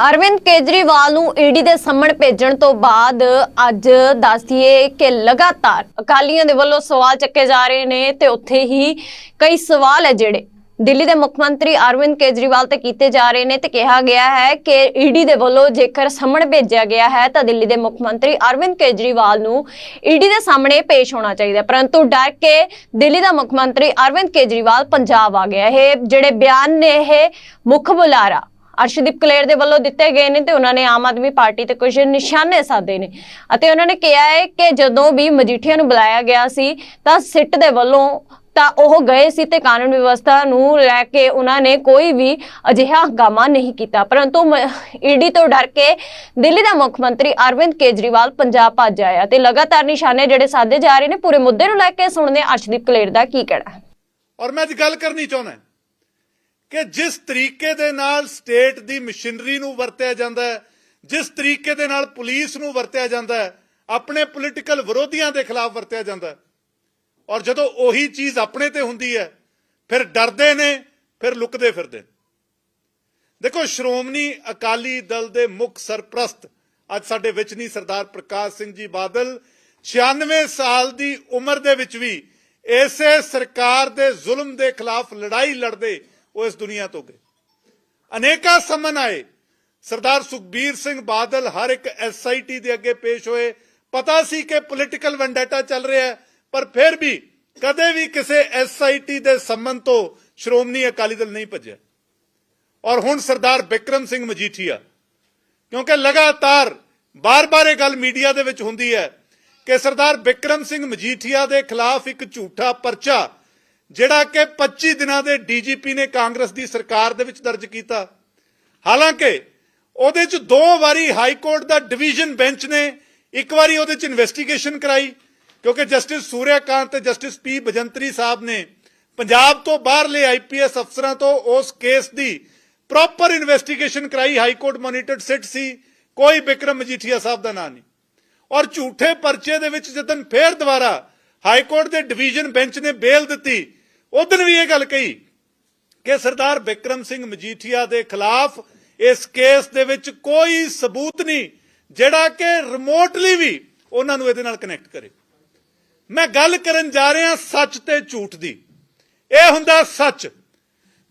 ਅਰਵਿੰਦ ਕੇਜਰੀਵਾਲ ਨੂੰ ਈਡੀ ਦੇ ਸਾਹਮਣੇ ਭੇਜਣ ਤੋਂ ਬਾਅਦ ਅੱਜ ਦੱਸਦੀਏ ਕਿ ਲਗਾਤਾਰ ਅਕਾਲੀਆਂ ਦੇ ਵੱਲੋਂ ਸਵਾਲ ਚੱਕੇ ਜਾ ਰਹੇ ਨੇ ਤੇ ਉੱਥੇ ਹੀ ਕਈ ਸਵਾਲ ਹੈ ਜਿਹੜੇ ਦਿੱਲੀ ਦੇ ਮੁੱਖ ਮੰਤਰੀ ਅਰਵਿੰਦ ਕੇਜਰੀਵਾਲ ਤੇ ਕੀਤੇ ਜਾ ਰਹੇ ਨੇ ਤੇ ਕਿਹਾ ਗਿਆ ਹੈ ਕਿ ਈਡੀ ਦੇ ਵੱਲੋਂ ਜੇਕਰ ਸਾਹਮਣੇ ਭੇਜਿਆ ਗਿਆ ਹੈ ਤਾਂ ਦਿੱਲੀ ਦੇ ਮੁੱਖ ਮੰਤਰੀ ਅਰਵਿੰਦ ਕੇਜਰੀਵਾਲ ਨੂੰ ਈਡੀ ਦੇ ਸਾਹਮਣੇ ਪੇਸ਼ ਹੋਣਾ ਚਾਹੀਦਾ ਪਰੰਤੂ ਡਰ ਕੇ ਦਿੱਲੀ ਦਾ ਮੁੱਖ ਮੰਤਰੀ ਅਰਵਿੰਦ ਕੇਜਰੀਵਾਲ ਪੰਜਾਬ ਆ ਗਿਆ। ਇਹ ਜਿਹੜੇ ਬਿਆਨ ਨੇ, ਇਹ ਮੁੱਖ ਬੁਲਾਰਾ ਅਰਸ਼ਦੀਪ ਕਲੇਰ ਦੇ ਵੱਲੋਂ ਦਿੱਤੇ ਗਏ ਨੇ ਤੇ ਉਹਨਾਂ ਨੇ ਆਮ ਆਦਮੀ ਪਾਰਟੀ ਤੇ ਕੁਝ ਨਿਸ਼ਾਨੇ ਸਾਧੇ ਨੇ। ਅਤੇ ਉਹਨਾਂ ਨੇ ਕਿਹਾ ਹੈ ਕਿ ਜਦੋਂ ਵੀ ਮਜੀਠੀਆ ਨੂੰ ਬੁਲਾਇਆ ਗਿਆ ਸੀ, ਤਾਂ ਸਿੱਟ ਦੇ ਵੱਲੋਂ ਤਾਂ ਉਹ ਗਏ ਸੀ ਤੇ ਕਾਨੂੰਨ ਵਿਵਸਥਾ ਨੂੰ ਲੈ ਕੇ ਉਹਨਾਂ ਨੇ ਕੋਈ ਵੀ ਅਜਿਹਾ ਹੰਗਾਮਾ ਨਹੀਂ ਕੀਤਾ। ਪਰੰਤੂ ਈਡੀ ਤੋਂ ਡਰ ਕੇ ਦਿੱਲੀ ਦਾ ਮੁੱਖ ਮੰਤਰੀ ਅਰਵਿੰਦ ਕੇਜਰੀਵਾਲ ਪੰਜਾਬ ਭੱਜ ਆਇਆ ਤੇ ਲਗਾਤਾਰ ਨਿਸ਼ਾਨੇ ਜਿਹੜੇ ਸਾਧੇ ਜਾ ਰਹੇ ਨੇ, ਪੂਰੇ ਮੁੱਦੇ ਨੂੰ ਲੈ ਕੇ ਸੁਣਦੇ ਅਰਸ਼ਦੀਪ ਕਲੇਰ ਦਾ ਕੀ ਕਹਿਣਾ ਹੈ। ਔਰ ਮੈਂ ਅੱਜ ਗੱਲ ਕਰਨੀ ਚਾਹੁੰਦਾ ਕਿ ਜਿਸ ਤਰੀਕੇ ਦੇ ਨਾਲ ਸਟੇਟ ਦੀ ਮਸ਼ੀਨਰੀ ਨੂੰ ਵਰਤਿਆ ਜਾਂਦਾ ਹੈ, ਜਿਸ ਤਰੀਕੇ ਦੇ ਨਾਲ ਪੁਲਿਸ ਨੂੰ ਵਰਤਿਆ ਜਾਂਦਾ ਹੈ, ਆਪਣੇ ਪੋਲੀਟੀਕਲ ਵਿਰੋਧੀਆਂ ਦੇ ਖਿਲਾਫ ਵਰਤਿਆ ਜਾਂਦਾ ਹੈ। ਔਰ ਜਦੋਂ ਉਹੀ ਚੀਜ਼ ਆਪਣੇ ਤੇ ਹੁੰਦੀ ਹੈ, ਫਿਰ ਡਰਦੇ ਨੇ, ਫਿਰ ਲੁਕਦੇ ਫਿਰਦੇ ਦੇਖੋ, ਸ਼੍ਰੋਮਣੀ ਅਕਾਲੀ ਦਲ ਦੇ ਮੁੱਖ ਸਰਪ੍ਰਸਤ ਅੱਜ ਸਾਡੇ ਵਿੱਚ ਨਹੀਂ, ਸਰਦਾਰ ਪ੍ਰਕਾਸ਼ ਸਿੰਘ ਜੀ ਬਾਦਲ 96 ਸਾਲ ਦੀ ਉਮਰ ਦੇ ਵਿੱਚ ਵੀ ਇਸੇ ਸਰਕਾਰ ਦੇ ਜ਼ੁਲਮ ਦੇ ਖਿਲਾਫ ਲੜਾਈ ਲੜਦੇ ਉਹ ਇਸ ਦੁਨੀਆ ਤੋਂ ਗਏ। ਅਨੇਕਾਂ ਸਮਨ ਆਏ। ਸਰਦਾਰ ਸੁਖਬੀਰ ਸਿੰਘ ਬਾਦਲ ਹਰ ਇੱਕ ਐਸਆਈਟੀ ਦੇ ਅੱਗੇ ਪੇਸ਼ ਹੋਏ। ਪਤਾ ਸੀ ਕਿ ਪੋਲੀਟੀਕਲ ਵੈਂਡੇਟਾ ਚੱਲ ਰਿਹਾ ਹੈ, ਪਰ ਫਿਰ ਵੀ ਕਦੇ ਵੀ ਕਿਸੇ ਐਸਆਈਟੀ ਦੇ ਸੰਮਨ ਤੋਂ ਸ਼੍ਰੋਮਣੀ ਅਕਾਲੀ ਦਲ ਨਹੀਂ ਭੱਜਿਆ। ਔਰ ਹੁਣ ਸਰਦਾਰ ਬਿਕਰਮ ਸਿੰਘ ਮਜੀਠੀਆ, ਕਿਉਂਕਿ ਲਗਾਤਾਰ ਬਾਰ-ਬਾਰ ਇਹ ਗੱਲ ਮੀਡੀਆ ਦੇ ਵਿੱਚ ਹੁੰਦੀ ਹੈ ਕਿ ਸਰਦਾਰ ਬਿਕਰਮ ਸਿੰਘ ਮਜੀਠੀਆ ਦੇ ਖਿਲਾਫ ਇੱਕ ਝੂਠਾ ਪਰਚਾ ਜਿਹੜਾ ਕਿ 25 ਦਿਨਾਂ ਦੇ ਡੀਜੀਪੀ ਨੇ ਕਾਂਗਰਸ ਦੀ ਸਰਕਾਰ ਦੇ ਵਿੱਚ ਦਰਜ ਕੀਤਾ। ਹਾਲਾਂਕਿ ਉਹਦੇ 'ਚ ਦੋ ਵਾਰੀ ਹਾਈ ਕੋਰਟ ਦਾ ਡਿਵੀਜ਼ਨ ਬੈਂਚ ਨੇ ਇੱਕ ਵਾਰੀ ਉਹਦੇ 'ਚ ਇਨਵੈਸਟੀਗੇਸ਼ਨ ਕਰਾਈ, ਕਿਉਂਕਿ ਜਸਟਿਸ ਸੂਰਿਆਕਾਂਤ ਤੇ ਜਸਟਿਸ ਪੀ ਬਜੰਤਰੀ ਸਾਹਿਬ ਨੇ ਪੰਜਾਬ ਤੋਂ ਬਾਹਰਲੇ ਆਈਪੀਐਸ ਅਫਸਰਾਂ ਤੋਂ ਉਸ ਕੇਸ ਦੀ ਪ੍ਰੋਪਰ ਇਨਵੈਸਟੀਗੇਸ਼ਨ ਕਰਾਈ। ਹਾਈ ਕੋਰਟ ਮੋਨੀਟਰਡ ਸਿਟ ਸੀ, ਕੋਈ ਬਿਕਰਮ ਮਜੀਠੀਆ ਸਾਹਿਬ ਦਾ ਨਾਂ ਨਹੀਂ। ਔਰ ਝੂਠੇ ਪਰਚੇ ਦੇ ਵਿੱਚ ਜਦੋਂ ਫੇਰ ਦੁਬਾਰਾ ਹਾਈ ਕੋਰਟ ਦੇ ਡਿਵੀਜ਼ਨ ਬੈਂਚ ਨੇ ਬੇਲ ਦਿੱਤੀ। ਉਦੋਂ ਵੀ ਇਹ ਗੱਲ ਕਹੀ ਕਿ ਸਰਦਾਰ ਬਿਕਰਮ ਸਿੰਘ ਮਜੀਠੀਆ ਦੇ ਖਿਲਾਫ ਇਸ ਕੇਸ ਦੇ ਵਿੱਚ ਕੋਈ ਸਬੂਤ ਨਹੀਂ, ਜਿਹੜਾ ਕਿ ਰਿਮੋਟਲੀ ਵੀ ਉਹਨਾਂ ਨੂੰ ਇਹਦੇ ਨਾਲ ਕਨੈਕਟ ਕਰੇ। ਮੈਂ ਗੱਲ ਕਰਨ ਜਾ ਰਿਹਾ ਸੱਚ ਤੇ ਝੂਠ ਦੀ। ਇਹ ਹੁੰਦਾ ਸੱਚ।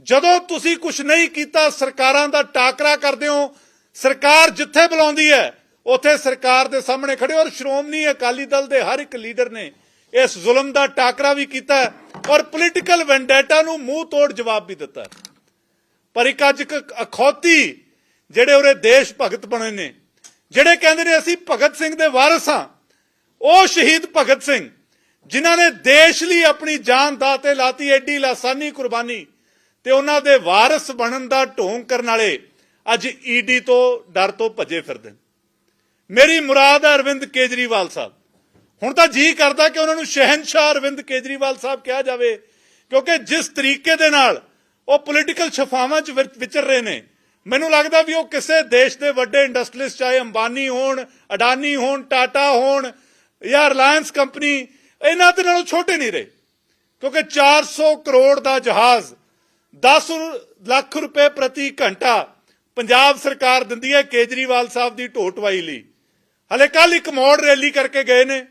ਜਦੋਂ ਤੁਸੀਂ ਕੁਝ ਨਹੀਂ ਕੀਤਾ, ਸਰਕਾਰਾਂ ਦਾ ਟਾਕਰਾ ਕਰਦੇ ਹੋ, ਸਰਕਾਰ ਜਿੱਥੇ ਬੁਲਾਉਂਦੀ ਹੈ, ਉੱਥੇ ਸਰਕਾਰ ਦੇ ਸਾਹਮਣੇ ਖੜੇ ਔਰ ਸ਼੍ਰੋਮਣੀ ਅਕਾਲੀ ਦਲ ਦੇ ਹਰ ਇੱਕ ਲੀਡਰ ਨੇ ਇਸ ਜ਼ੁਲਮ ਦਾ ਟਾਕਰਾ ਵੀ ਕੀਤਾ ਔਰ ਪੋਲੀਟੀਕਲ ਵੈਂਡੇਟਾ ਨੂੰ ਮੂੰਹ ਤੋੜ ਜਵਾਬ ਵੀ ਦਿੱਤਾ ਪਰ ਇੱਕ ਅੱਜ ਇੱਕ ਅਖੌਤੀ ਜਿਹੜੇ ਉਹਰੇ ਦੇਸ਼ ਭਗਤ ਬਣੇ ਨੇ, ਜਿਹੜੇ ਕਹਿੰਦੇ ਨੇ ਅਸੀਂ ਭਗਤ ਸਿੰਘ ਦੇ ਵਾਰਿਸ ਹਾਂ, ਉਹ ਸ਼ਹੀਦ ਭਗਤ ਸਿੰਘ, ਜਿਨ੍ਹਾਂ ਨੇ ਦੇਸ਼ ਲਈ ਆਪਣੀ ਜਾਨ ਦਾਅ ਤੇ ਲਾਤੀ, ਐਡੀ ਲਾਸਾਨੀ ਕੁਰਬਾਨੀ ਤੇ ਉਹਨਾਂ ਦੇ ਵਾਰਿਸ ਬਣਨ ਦਾ ਢੋਂਗ ਕਰਨ ਵਾਲੇ ਅੱਜ ਈਡੀ ਤੋਂ ਡਰ ਤੋਂ ਭੱਜੇ ਫਿਰਦੇ ਨੇ। ਮੇਰੀ ਮੁਰਾਦ ਹੈ ਅਰਵਿੰਦ ਕੇਜਰੀਵਾਲ ਸਾਹਿਬ। ਹੁਣ ਤਾਂ ਜੀ ਕਰਦਾ ਕਿ ਉਹਨਾਂ ਨੂੰ ਸ਼ਹਿਨशाह ਅਰਵਿੰਦ ਕੇਜਰੀਵਾਲ ਸਾਹਿਬ ਕਿਹਾ ਜਾਵੇ, ਕਿਉਂਕਿ ਜਿਸ ਤਰੀਕੇ ਦੇ ਨਾਲ ਉਹ ਪੋਲੀਟੀਕਲ ਛਫਾਵਾਂ 'ਚ ਵਿਚਰ ਰਹੇ ਨੇ, ਮੈਨੂੰ ਲੱਗਦਾ ਵੀ ਉਹ ਕਿਸੇ ਦੇਸ਼ ਦੇ ਵੱਡੇ ਇੰਡਸਟਰੀਲਿਸਟ ਚਾਹੇ ਅੰਬਾਨੀ ਹੋਣ, ਅਡਾਨੀ ਹੋਣ, ਟਾਟਾ ਹੋਣ ਜਾਂ ਰਿਲਾਇੰਸ ਕੰਪਨੀ, ਇਹਨਾਂ ਦੇ ਨਾਲੋਂ ਛੋਟੇ ਨਹੀਂ ਰਹੇ, ਕਿਉਂਕਿ 400 ਕਰੋੜ ਦਾ ਜਹਾਜ਼ 10 ਲੱਖ ਰੁਪਏ ਪ੍ਰਤੀ ਘੰਟਾ ਪੰਜਾਬ ਸਰਕਾਰ ਦਿੰਦੀ ਹੈ ਕੇਜਰੀਵਾਲ ਸਾਹਿਬ ਦੀ ਢੋਟਵਾਈ ਲਈ। ਹਲੇ ਕੱਲ ਇੱਕ ਮੋੜ ਰੈਲੀ ਕਰਕੇ ਗਏ ਨੇ।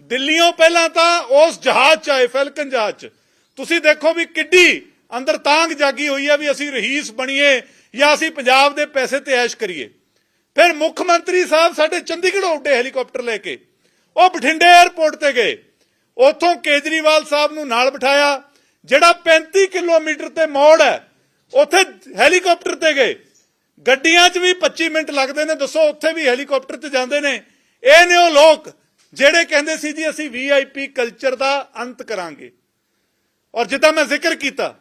ਦਿੱਲੀੋਂ ਪਹਿਲਾਂ ਤਾਂ ਉਸ ਜਹਾਜ਼ ਚ ਆਏ, ਫੈਲਕਨ ਜਹਾਜ਼ ਚ। ਤੁਸੀਂ ਦੇਖੋ ਵੀ ਕਿੱਡੀ ਅੰਦਰ ਤਾਂਗ ਜਾਗੀ ਹੋਈ ਹੈ ਵੀ ਅਸੀਂ ਰਹੀਸ ਬਣੀਏ ਜਾਂ ਅਸੀਂ ਪੰਜਾਬ ਦੇ ਪੈਸੇ ਤੇ ਐਸ਼ ਕਰੀਏ। ਫਿਰ ਮੁੱਖ ਮੰਤਰੀ ਸਾਹਿਬ ਸਾਡੇ ਚੰਡੀਗੜ੍ਹ ਉੱਡੇ ਹੈਲੀਕਾਪਟਰ ਲੈ ਕੇ। ਉਹ ਬਠਿੰਡੇ 에ਅਰਪੋਰਟ ਤੇ ਗਏ। ਉੱਥੋਂ ਕੇਜਰੀਵਾਲ ਸਾਹਿਬ ਨੂੰ ਨਾਲ ਬਿਠਾਇਆ, ਜਿਹੜਾ 35 ਕਿਲੋਮੀਟਰ ਤੇ ਮੋੜ ਹੈ, ਉੱਥੇ ਹੈਲੀਕਾਪਟਰ ਤੇ ਗਏ। ਗੱਡੀਆਂ 'ਚ ਵੀ 25 ਮਿੰਟ ਲੱਗਦੇ ਨੇ, ਦੱਸੋ ਉੱਥੇ ਵੀ ਹੈਲੀਕਾਪਟਰ ਤੇ ਜਾਂਦੇ ਨੇ। ਇਹ ਨੇ ਉਹ ਲੋਕ ਜਿਹੜੇ ਕਹਿੰਦੇ ਸੀ ਜੀ ਅਸੀਂ ਵੀਆਈਪੀ ਕਲਚਰ ਦਾ ਅੰਤ ਕਰਾਂਗੇ। ਔਰ ਜਿੱਦਾਂ ਮੈਂ ਜ਼ਿਕਰ ਕੀਤਾ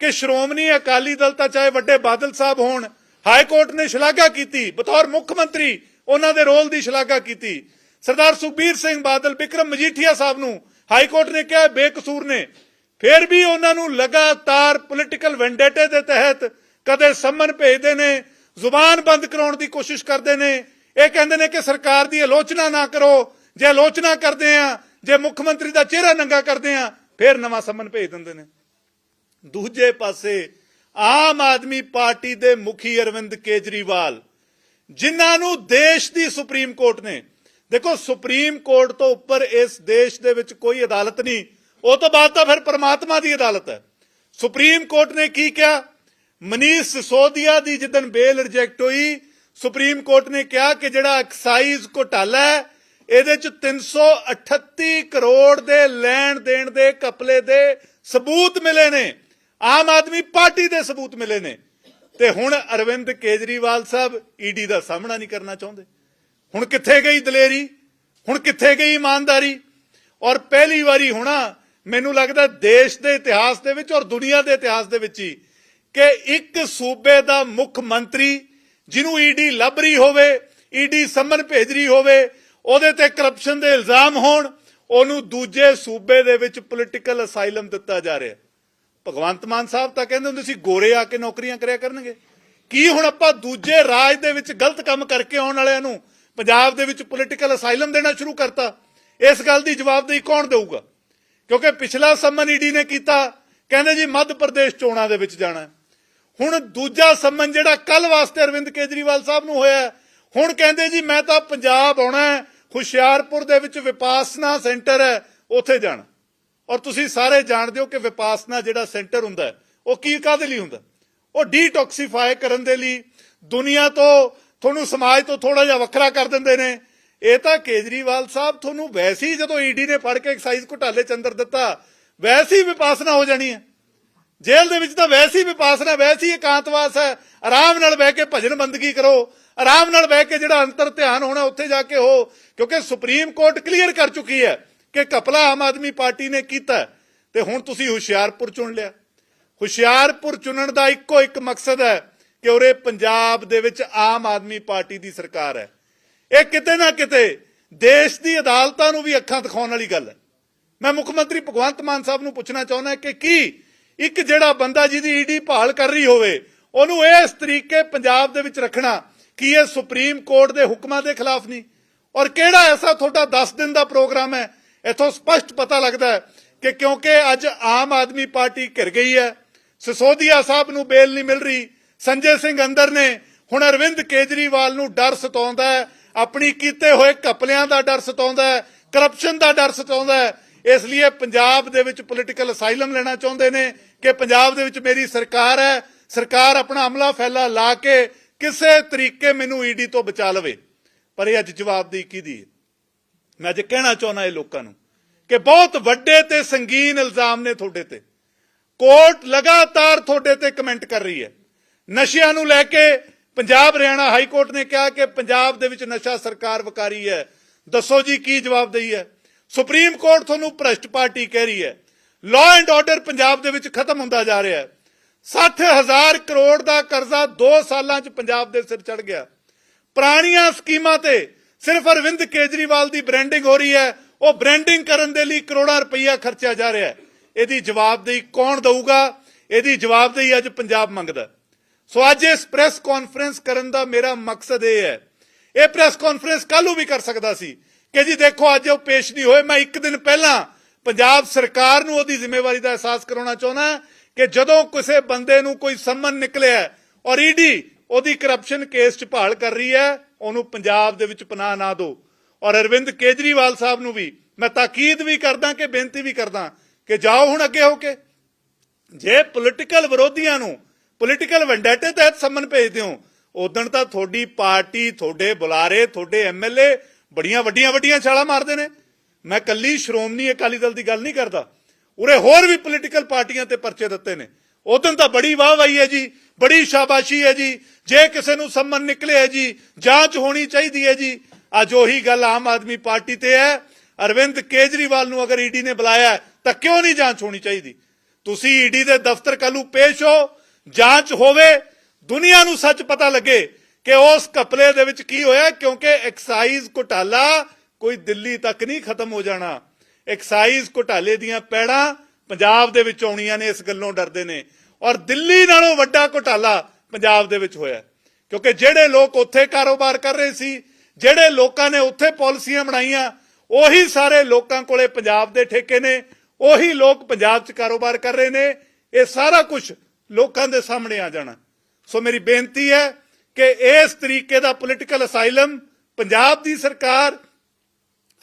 ਕਿ ਸ਼੍ਰੋਮਣੀ ਅਕਾਲੀ ਦਲ ਤਾਂ ਚਾਹੇ ਵੱਡੇ ਬਾਦਲ ਸਾਹਿਬ ਹੋਣ, ਹਾਈ ਕੋਰਟ ਨੇ ਸ਼ਲਾਘਾ ਕੀਤੀ, ਬਤੌਰ ਮੁੱਖ ਮੰਤਰੀ ਉਹਨਾਂ ਦੇ ਰੋਲ ਦੀ ਸ਼ਲਾਘਾ ਕੀਤੀ। ਸਰਦਾਰ ਸੁਖਬੀਰ ਸਿੰਘ ਬਾਦਲ, ਵਿਕਰਮ ਮਜੀਠੀਆ ਸਾਹਿਬ ਨੂੰ ਹਾਈ ਕੋਰਟ ਨੇ ਕਿਹਾ, ਬੇਕਸੂਰ ਨੇ। ਫਿਰ ਵੀ ਉਹਨਾਂ ਨੂੰ ਲਗਾਤਾਰ ਪੋਲੀਟੀਕਲ ਵੈਂਡੇਟੇ ਦੇ ਤਹਿਤ ਕਦੇ ਸੰਮਨ ਭੇਜਦੇ ਨੇ, ਜ਼ੁਬਾਨ ਬੰਦ ਕਰਾਉਣ ਦੀ ਕੋਸ਼ਿਸ਼ ਕਰਦੇ ਨੇ। ਇਹ ਕਹਿੰਦੇ ਨੇ ਕਿ ਸਰਕਾਰ ਦੀ ਆਲੋਚਨਾ ਨਾ ਕਰੋ ਜੇ ਆਲੋਚਨਾ ਕਰਦੇ ਆ, ਜੇ ਮੁੱਖ ਮੰਤਰੀ ਦਾ ਚਿਹਰਾ ਨੰਗਾ ਕਰਦੇ ਆ, ਫਿਰ ਨਵਾਂ ਸੰਮਨ ਭੇਜ ਦਿੰਦੇ ਨੇ। ਦੂਜੇ ਪਾਸੇ ਆਮ ਆਦਮੀ ਪਾਰਟੀ ਦੇ ਮੁਖੀ ਅਰਵਿੰਦ ਕੇਜਰੀਵਾਲ, ਜਿਨ੍ਹਾਂ ਨੂੰ ਦੇਸ਼ ਦੀ ਸੁਪਰੀਮ ਕੋਰਟ ਨੇ, ਦੇਖੋ ਸੁਪਰੀਮ ਕੋਰਟ ਤੋਂ ਉੱਪਰ ਇਸ ਦੇਸ਼ ਦੇ ਵਿੱਚ ਕੋਈ ਅਦਾਲਤ ਨਹੀਂ, ਉਹ ਤੋਂ ਬਾਅਦ ਤਾਂ ਫਿਰ ਪਰਮਾਤਮਾ ਦੀ ਅਦਾਲਤ ਹੈ। ਸੁਪਰੀਮ ਕੋਰਟ ਨੇ ਕੀ ਕਿਹਾ? ਮਨੀਸ਼ ਸਿਸੋਦੀਆ ਦੀ ਜਿੱਦਨ ਬੇਲ ਰਿਜੈਕਟ ਹੋਈ, ਸੁਪਰੀਮ ਕੋਰਟ ਨੇ ਕਿਹਾ ਕਿ ਜਿਹੜਾ ਐਕਸਾਈਜ਼ ਘੁਟਾਲਾ ਹੈ ਇਹਦੇ ਚ 338 ਕਰੋੜ ਦੇ ਲੈਣ ਦੇਣ ਦੇ ਕਪਲੇ ਦੇ ਸਬੂਤ ਮਿਲੇ ਨੇ। ਆਮ ਆਦਮੀ ਪਾਰਟੀ ਦੇ ਸਬੂਤ ਮਿਲੇ ਨੇ। ਤੇ ਹੁਣ ਅਰਵਿੰਦ ਕੇਜਰੀਵਾਲ ਸਾਹਿਬ ਈਡੀ ਦਾ ਸਾਹਮਣਾ ਨਹੀਂ ਕਰਨਾ ਚਾਹੁੰਦੇ। ਹੁਣ ਕਿੱਥੇ ਗਈ ਦਲੇਰੀ? ਹੁਣ ਕਿੱਥੇ ਗਈ ਇਮਾਨਦਾਰੀ? ਔਰ ਪਹਿਲੀ ਵਾਰੀ ਹੋਣਾ ਮੈਨੂੰ ਲੱਗਦਾ ਦੇਸ਼ ਦੇ ਇਤਿਹਾਸ ਦੇ ਵਿੱਚ ਔਰ ਦੁਨੀਆ ਦੇ ਇਤਿਹਾਸ ਦੇ ਵਿੱਚ ਹੀ ਕਿ ਇੱਕ ਸੂਬੇ ਦਾ ਮੁੱਖ ਮੰਤਰੀ ਜਿਹਨੂੰ ਈਡੀ ਲੱਭ ਰਹੀ ਹੋਵੇ ਈਡੀ ਸੰਮਨ ਭੇਜ ਰਹੀ ਹੋਵੇ ਉਹਦੇ ਤੇ ਕਰਪਸ਼ਨ ਦੇ ਇਲਜ਼ਾਮ ਹੋਣ, ਉਹਨੂੰ ਦੂਜੇ ਸੂਬੇ ਦੇ ਵਿੱਚ ਪੋਲੀਟੀਕਲ ਅਸਾਈਲਮ ਦਿੱਤਾ ਜਾ ਰਿਹਾ। ਭਗਵੰਤ ਮਾਨ ਸਾਹਿਬ ਤਾਂ ਕਹਿੰਦੇ ਹੁੰਦੇ ਸੀ, ਗੋਰੇ ਆ ਕੇ ਨੌਕਰੀਆਂ ਕਰਿਆ ਕਰਨਗੇ। ਕੀ ਹੁਣ ਆਪਾਂ ਦੂਜੇ ਰਾਜ ਦੇ ਵਿੱਚ ਗਲਤ ਕੰਮ ਕਰਕੇ ਆਉਣ ਵਾਲਿਆਂ ਨੂੰ ਪੰਜਾਬ ਦੇ ਵਿੱਚ ਪੋਲੀਟੀਕਲ ਅਸਾਈਲਮ ਦੇਣਾ ਸ਼ੁਰੂ ਕਰਤਾ? ਇਸ ਗੱਲ ਦੀ ਜਵਾਬਦੇਹੀ ਕੌਣ ਦੇਊਗਾ? ਕਿਉਂਕਿ ਪਿਛਲਾ ਸੰਮਨ ਈਡੀ ਨੇ ਕੀਤਾ, ਕਹਿੰਦੇ ਜੀ ਮੱਧ ਪ੍ਰਦੇਸ਼ ਚੋਣਾਂ ਦੇ ਵਿੱਚ ਜਾਣਾ। ਹੁਣ ਦੂਜਾ ਸੰਮਨ ਜਿਹੜਾ ਕੱਲ ਵਾਸਤੇ ਅਰਵਿੰਦ ਕੇਜਰੀਵਾਲ ਸਾਹਿਬ ਨੂੰ ਹੋਇਆ ਹੁਣ ਕਹਿੰਦੇ ਜੀ, ਮੈਂ ਤਾਂ ਪੰਜਾਬ ਆਉਣਾ ਹੈ, ਹੁਸ਼ਿਆਰਪੁਰ ਦੇ ਵਿੱਚ ਵਿਪਾਸਨਾ ਸੈਂਟਰ ਹੈ, ਉੱਥੇ ਜਾਣਾ। ਔਰ ਤੁਸੀਂ ਸਾਰੇ ਜਾਣਦੇ ਹੋ ਕਿ ਵਿਪਾਸਨਾ ਜਿਹੜਾ ਸੈਂਟਰ ਹੁੰਦਾ ਉਹ ਕੀ ਕਾਦੇ ਲਈ ਹੁੰਦਾ? ਉਹ ਡੀਟੌਕਸੀਫਾਈ ਕਰਨ ਦੇ ਲਈ, ਦੁਨੀਆ ਤੋਂ, ਤੁਹਾਨੂੰ ਸਮਾਜ ਤੋਂ ਥੋੜਾ ਜਿਹਾ ਵੱਖਰਾ ਕਰ ਦਿੰਦੇ ਨੇ। ਇਹ ਤਾਂ ਕੇਜਰੀਵਾਲ ਸਾਹਿਬ ਤੁਹਾਨੂੰ ਵੈਸੇ ਹੀ ਜਦੋਂ ਈਡੀ ਨੇ ਫੜ ਕੇ ਐਕਸਾਈਜ਼ ਘੁਟਾਲੇ ਚ ਅੰਦਰ ਦਿੱਤਾ, ਵੈਸੇ ਹੀ ਵਿਪਾਸਨਾ ਹੋ ਜਾਣੀ ਹੈ। ਜੇਲ੍ਹ ਦੇ ਵਿੱਚ ਤਾਂ ਵੈਸੇ ਹੀ ਵਿਪਾਸਨਾ, ਵੈਸੇ ਹੀ ਇਕਾਂਤਵਾਸ ਹੈ। ਆਰਾਮ ਨਾਲ ਬਹਿ ਕੇ ਭਜਨ ਬੰਦਗੀ ਕਰੋ। ਆਰਾਮ ਨਾਲ ਬਹਿ ਕੇ ਜਿਹੜਾ ਅੰਤਰ ਧਿਆਨ ਹੋਣਾ ਉੱਥੇ ਜਾ ਕੇ ਹੋ ਕਿਉਂਕਿ ਸੁਪਰੀਮ ਕੋਰਟ ਕਲੀਅਰ ਕਰ ਚੁੱਕੀ ਹੈ ਕਿ ਕਪਲਾ ਆਮ ਆਦਮੀ ਪਾਰਟੀ ਨੇ ਕੀਤਾ ਤੇ ਹੁਣ ਤੁਸੀਂ ਹੁਸ਼ਿਆਰਪੁਰ ਚੁਣ ਲਿਆ। ਹੁਸ਼ਿਆਰਪੁਰ ਚੁਣਨ ਦਾ ਇੱਕੋ ਇੱਕ ਮਕਸਦ ਹੈ ਕਿ ਉਰੇ ਪੰਜਾਬ ਦੇ ਵਿੱਚ ਆਮ ਆਦਮੀ ਪਾਰਟੀ ਦੀ ਸਰਕਾਰ ਹੈ। ਇਹ ਕਿਤੇ ਨਾ ਕਿਤੇ ਦੇਸ਼ ਦੀ ਅਦਾਲਤਾਂ ਨੂੰ ਵੀ ਅੱਖਾਂ ਦਿਖਾਉਣ ਵਾਲੀ ਗੱਲ ਹੈ। ਮੈਂ ਮੁੱਖ ਮੰਤਰੀ ਭਗਵੰਤ ਮਾਨ ਸਾਹਿਬ ਨੂੰ ਪੁੱਛਣਾ ਚਾਹੁੰਦਾ ਕਿ ਕੀ ਇੱਕ ਜਿਹੜਾ ਬੰਦਾ ਜਿਹਦੀ ਈਡੀ ਭਾਲ ਕਰ ਰਹੀ ਹੋਵੇ, ਉਹਨੂੰ ਇਸ ਤਰੀਕੇ ਪੰਜਾਬ ਦੇ ਵਿੱਚ ਰੱਖਣਾ ਕੀ ਇਹ ਸੁਪਰੀਮ ਕੋਰਟ ਦੇ ਹੁਕਮਾਂ ਦੇ ਖਿਲਾਫ ਨਹੀਂ? ਔਰ ਕਿਹੜਾ ਐਸਾ ਤੁਹਾਡਾ 10 ਦਿਨ ਦਾ ਪ੍ਰੋਗਰਾਮ ਹੈ? ਇਥੋਂ ਸਪਸ਼ਟ ਪਤਾ ਲੱਗਦਾ ਹੈ ਕਿ ਕਿਉਂਕਿ ਅੱਜ ਆਮ ਆਦਮੀ ਪਾਰਟੀ ਘਿਰ ਗਈ ਹੈ। ਸਿਸੋਦੀਆ ਸਾਹਿਬ ਨੂੰ ਬੇਲ ਨਹੀਂ ਮਿਲ ਰਹੀ। ਸੰਜੇ ਸਿੰਘ ਅੰਦਰ ਨੇ। ਹੁਣ ਅਰਵਿੰਦ ਕੇਜਰੀਵਾਲ ਨੂੰ ਡਰ ਸਤਾਉਂਦਾ ਹੈ। ਆਪਣੀ ਕੀਤੇ ਹੋਏ ਕਪਲਿਆਂ ਦਾ ਡਰ ਸਤਾਉਂਦਾ ਹੈ। ਕਰਪਸ਼ਨ ਦਾ ਡਰ ਸਤਾਉਂਦਾ ਹੈ। ਇਸ ਲਈ ਪੰਜਾਬ ਦੇ ਵਿੱਚ ਪੋਲੀਟੀਕਲ ਅਸਾਈਲਮ ਲੈਣਾ ਚਾਹੁੰਦੇ ਨੇ ਕਿ ਪੰਜਾਬ ਦੇ ਵਿੱਚ ਮੇਰੀ ਸਰਕਾਰ ਹੈ। ਸਰਕਾਰ ਆਪਣਾ ਅਮਲਾ ਫੈਲਾ ਲਾ ਕੇ ਕਿਸੇ ਤਰੀਕੇ ਮੈਨੂੰ ਈਡੀ ਤੋਂ ਬਚਾ ਲਵੇ, ਪਰ ਇਹ ਅੱਜ ਜਵਾਬਦੇਹੀ ਕਿਹਦੀ ਹੈ? ਮੈਂ ਅੱਜ ਕਹਿਣਾ ਚਾਹੁੰਦਾ ਇਹ ਲੋਕਾਂ ਨੂੰ ਕਿ ਬਹੁਤ ਵੱਡੇ ਤੇ ਸੰਗੀਨ ਇਲਜ਼ਾਮ ਨੇ ਤੁਹਾਡੇ ਤੇ। ਕੋਰਟ ਲਗਾਤਾਰ ਤੁਹਾਡੇ ਤੇ ਕਮੈਂਟ ਕਰ ਰਹੀ ਹੈ। ਨਸ਼ਿਆਂ ਨੂੰ ਲੈ ਕੇ ਪੰਜਾਬ ਹਰਿਆਣਾ ਹਾਈ ਕੋਰਟ ਨੇ ਕਿਹਾ ਕਿ ਪੰਜਾਬ ਦੇ ਵਿੱਚ ਨਸ਼ਾ ਸਰਕਾਰ ਵਕਾਰੀ ਹੈ। ਦੱਸੋ ਜੀ ਕੀ ਜਵਾਬਦੇਹੀ ਹੈ? ਸੁਪਰੀਮ ਕੋਰਟ ਤੁਹਾਨੂੰ ਭ੍ਰਸ਼ਟ ਪਾਰਟੀ ਕਹਿ ਰਹੀ ਹੈ। ਲਾਅ ਐਂਡ ਆਰਡਰ ਪੰਜਾਬ ਦੇ ਵਿੱਚ ਖਤਮ ਹੁੰਦਾ ਜਾ ਰਿਹਾ ਹੈ। 60000 ਕਰੋੜ ਦਾ ਕਰਜ਼ਾ 2 ਸਾਲਾਂ 'ਚ ਪੰਜਾਬ ਦੇ ਸਿਰ ਚੜ ਗਿਆ। ਪੁਰਾਣੀਆਂ ਸਕੀਮਾਂ ਤੇ ਸਿਰਫ ਅਰਵਿੰਦ ਕੇਜਰੀਵਾਲ ਦੀ ਬ੍ਰਾਂਡਿੰਗ ਹੋ ਰਹੀ ਹੈ। ਉਹ ਬ੍ਰਾਂਡਿੰਗ ਕਰਨ ਦੇ ਲਈ ਕਰੋੜਾਂ ਰੁਪਈਆ ਖਰਚਿਆ ਜਾ ਰਿਹਾ ਹੈ। ਇਹਦੀ ਜਵਾਬਦੇਹੀ ਕੌਣ ਦਊਗਾ? ਇਹਦੀ ਜਵਾਬਦੇਹੀ ਅੱਜ ਪੰਜਾਬ ਮੰਗਦਾ ਸੋ ਅੱਜ ਇਸ ਪ੍ਰੈਸ ਕਾਨਫਰੰਸ ਕਰਨ ਦਾ ਮੇਰਾ ਮਕਸਦ ਇਹ ਹੈ। ਇਹ ਪ੍ਰੈਸ ਕਾਨਫਰੰਸ ਕੱਲ ਨੂੰ ਵੀ ਕਰ ਸਕਦਾ ਸੀ ਕਿ ਜੀ ਦੇਖੋ, ਅੱਜ ਉਹ ਪੇਸ਼ ਨਹੀਂ ਹੋਏ। ਮੈਂ ਇੱਕ ਦਿਨ ਪਹਿਲਾਂ ਪੰਜਾਬ ਸਰਕਾਰ ਨੂੰ ਉਹਦੀ ਜ਼ਿੰਮੇਵਾਰੀ ਦਾ ਅਹਿਸਾਸ ਕਰਾਉਣਾ ਚਾਹੁੰਦਾ ਕਿ ਜਦੋਂ ਕਿਸੇ ਬੰਦੇ ਨੂੰ ਕੋਈ ਸੰਮਨ ਨਿਕਲਿਆ ਹੈ ਔਰ ਈਡੀ ਉਹਦੀ ਕਰਪਸ਼ਨ ਕੇਸ 'ਚ ਭਾਲ ਕਰ ਰਹੀ ਹੈ, ਉਹਨੂੰ ਪੰਜਾਬ ਦੇ ਵਿੱਚ ਪਨਾਹ ਨਾ ਦਿਓ। ਔਰ ਅਰਵਿੰਦ ਕੇਜਰੀਵਾਲ ਸਾਹਿਬ ਨੂੰ ਵੀ ਮੈਂ ਤਾਕੀਦ ਵੀ ਕਰਦਾ ਕਿ, ਬੇਨਤੀ ਵੀ ਕਰਦਾ ਕਿ ਜਾਓ ਹੁਣ ਅੱਗੇ ਹੋ ਕੇ। ਜੇ ਪੋਲੀਟੀਕਲ ਵਿਰੋਧੀਆਂ ਨੂੰ ਪੋਲੀਟੀਕਲ ਵੈਂਡੇਟੇ ਤਹਿਤ ਸੰਮਨ ਭੇਜਦੇ ਹੋ ਉਦੋਂ ਤਾਂ ਤੁਹਾਡੀ ਪਾਰਟੀ, ਤੁਹਾਡੇ ਬੁਲਾਰੇ, ਤੁਹਾਡੇ ਐਮਐਲਏ ਬੜੀਆਂ ਵੱਡੀਆਂ ਵੱਡੀਆਂ ਛਾਲਾਂ ਮਾਰਦੇ ਨੇ। ਮੈਂ ਕੱਲੀ ਸ਼੍ਰੋਮਣੀ ਅਕਾਲੀ ਦਲ ਦੀ ਗੱਲ ਨਹੀਂ ਕਰਦਾ। ਉਰੇ ਹੋਰ ਵੀ ਪੋਲੀਟੀਕਲ ਪਾਰਟੀਆਂ ਤੇ ਪਰਚੇ ਦਿੱਤੇ ਨੇ। ਉਦੋਂ ਤਾਂ ਬੜੀ ਵਾਹ ਵਾਹੀ ਹੈ ਜੀ, ਬੜੀ ਸ਼ਾਬਾਸ਼ੀ ਹੈ ਜੀ। ਜੇ ਕਿਸੇ ਨੂੰ ਸੰਮਨ ਨਿਕਲੇ ਹੈ ਜੀ, ਜਾਂਚ ਹੋਣੀ ਚਾਹੀਦੀ ਹੈ ਜੀ। ਅੱਜ ਉਹੀ ਗੱਲ ਆਮ ਆਦਮੀ ਪਾਰਟੀ ਤੇ ਹੈ। ਅਰਵਿੰਦ ਕੇਜਰੀਵਾਲ ਨੂੰ ਅਗਰ ਈਡੀ ਨੇ ਬੁਲਾਇਆ ਤਾਂ ਕਿਉਂ ਨਹੀਂ ਜਾਂਚ ਹੋਣੀ ਚਾਹੀਦੀ? ਤੁਸੀਂ ਈਡੀ ਦੇ ਦਫ਼ਤਰ ਕੱਲੂ ਪੇਸ਼ ਹੋ, ਜਾਂਚ ਹੋਵੇ, ਦੁਨੀਆ ਨੂੰ ਸੱਚ ਪਤਾ ਲੱਗੇ ਕਿ ਉਸ ਕਪਲੇ ਦੇ ਵਿੱਚ ਕੀ ਹੋਇਆ, ਕਿਉਂਕਿ ਐਕਸਾਈਜ਼ ਘੁਟਾਲਾ ਕੋਈ ਦਿੱਲੀ ਤੱਕ ਨਹੀਂ ਖਤਮ ਹੋ ਜਾਣਾ। ਐਕਸਾਈਜ਼ ਘੁਟਾਲੇ ਦੀਆਂ ਪੈੜਾਂ ਪੰਜਾਬ ਦੇ ਵਿੱਚ ਆਉਣੀਆਂ ਨੇ, ਇਸ ਗੱਲੋਂ ਡਰਦੇ ਨੇ। ਔਰ ਦਿੱਲੀ ਨਾਲੋਂ ਵੱਡਾ ਘੁਟਾਲਾ ਪੰਜਾਬ ਦੇ ਵਿੱਚ ਹੋਇਆ ਕਿਉਂਕਿ ਜਿਹੜੇ ਲੋਕ ਉੱਥੇ ਕਾਰੋਬਾਰ ਕਰ ਰਹੇ ਸੀ, ਜਿਹੜੇ ਲੋਕਾਂ ਨੇ ਉੱਥੇ ਪਾਲਿਸੀਆਂ ਬਣਾਈਆਂ, ਉਹੀ ਸਾਰੇ ਲੋਕਾਂ ਕੋਲੇ ਪੰਜਾਬ ਦੇ ਠੇਕੇ ਨੇ, ਉਹੀ ਲੋਕ ਪੰਜਾਬ 'ਚ ਕਾਰੋਬਾਰ ਕਰ ਰਹੇ ਨੇ, ਇਹ ਸਾਰਾ ਕੁਝ ਲੋਕਾਂ ਦੇ ਸਾਹਮਣੇ ਆ ਜਾਣਾ। ਸੋ ਮੇਰੀ ਬੇਨਤੀ ਹੈ ਕਿ ਇਸ ਤਰੀਕੇ ਦਾ ਪੋਲੀਟੀਕਲ ਅਸਾਈਲਮ ਪੰਜਾਬ ਦੀ ਸਰਕਾਰ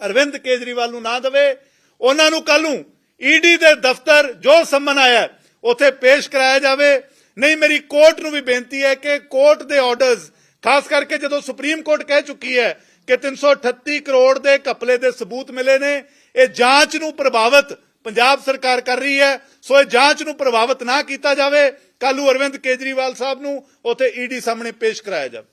ਅਰਵਿੰਦ ਕੇਜਰੀਵਾਲ ਨੂੰ ਨਾ ਦੇਵੇ ਉਹਨਾਂ ਨੂੰ ਕੱਲ ਨੂੰ ਈਡੀ ਦੇ ਦਫ਼ਤਰ ਜੋ ਸੰਮਨ ਆਇਆ ਹੈ, ਉੱਥੇ ਪੇਸ਼ ਕਰਾਇਆ ਜਾਵੇ। ਨਹੀਂ ਮੇਰੀ ਕੋਰਟ ਨੂੰ ਵੀ ਬੇਨਤੀ ਹੈ ਕਿ ਕੋਰਟ ਦੇ ਆਰਡਰਸ ਖਾਸ ਕਰਕੇ ਜਦੋਂ ਸੁਪਰੀਮ ਕੋਰਟ ਕਹਿ ਚੁੱਕੀ ਹੈ ਕਿ 338 ਕਰੋੜ ਦੇ ਘਪਲੇ ਦੇ ਸਬੂਤ ਮਿਲੇ ਨੇ ਇਹ ਜਾਂਚ ਨੂੰ ਪ੍ਰਭਾਵਿਤ ਪੰਜਾਬ ਸਰਕਾਰ ਕਰ ਰਹੀ ਹੈ। ਸੋ ਇਹ ਜਾਂਚ ਨੂੰ ਪ੍ਰਭਾਵਿਤ ਨਾ ਕੀਤਾ ਜਾਵੇ। ਕੱਲ੍ਹ ਨੂੰ ਅਰਵਿੰਦ ਕੇਜਰੀਵਾਲ ਸਾਹਿਬ ਨੂੰ ਉੱਥੇ ਈਡੀ ਸਾਹਮਣੇ ਪੇਸ਼ ਕਰਾਇਆ ਜਾਵੇ।